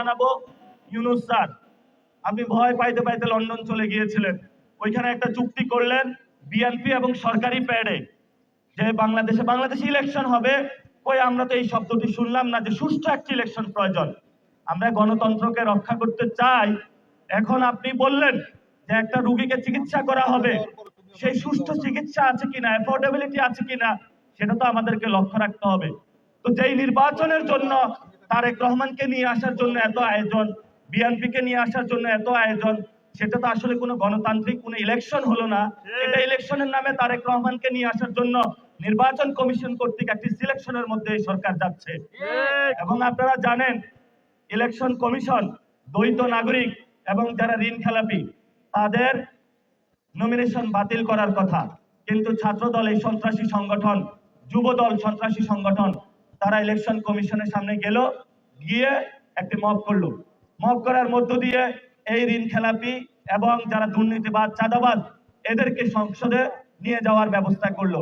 জানাব, ইউনুস স্যার, আপনি ভয় পাইতে পাইতে লন্ডন চলে গিয়েছিলেন। ওইখানে একটা চুক্তি করলেন বিএনপি এবং সরকারি প্যাডে, যে বাংলাদেশে বাংলাদেশে ইলেকশন হবে। কই আমরা তো এই শব্দটি শুনলাম না যে সুষ্ঠু একটি ইলেকশন প্রয়োজন। আমরা গণতন্ত্রকে রক্ষা করতে চাই। এখন আপনি বললেন যে একটা রুগীকে চিকিৎসা করা হবে। সেই সুষ্ঠু চিকিৎসা আছে কিনা অ্যাফোর্ডেবিলিটি আছে কিনা, সেটা তো আমাদেরকে লক্ষ্য রাখতে হবে। তো যেই নির্বাচনের জন্য তারেক রহমানকে নিয়ে আসার জন্য এত আয়োজন, বিএনপিকে নিয়ে আসার জন্য এত আয়োজন, সেটা তো আসলে কোনো গণতান্ত্রিক, কোনো ইলেকশন হলো না। এটা ইলেকশনের নামে তারেক রহমানকে নিয়ে আসার জন্য নির্বাচন কমিশন কর্তৃক একটি সিলেকশনের মধ্যে সরকার যাচ্ছে। এবং আপনারা জানেন ইলেকশন কমিশন দ্বৈত নাগরিক এবং যারা ঋণ খেলাপি, তাদের নমিনেশন বাতিল করার কথা। কিন্তু ছাত্রদল এই সন্ত্রাসী সংগঠন, যুবদল সন্ত্রাসী সংগঠন তারা ইলেকশন কমিশনের সামনে গেল, গিয়ে একটি মব করল। মব করার মধ্য দিয়ে এই ঋণ খেলাপি এবং যারা দুর্নীতিবাদ চাঁদাবাদ এদেরকে সংসদে নিয়ে যাওয়ার ব্যবস্থা করল।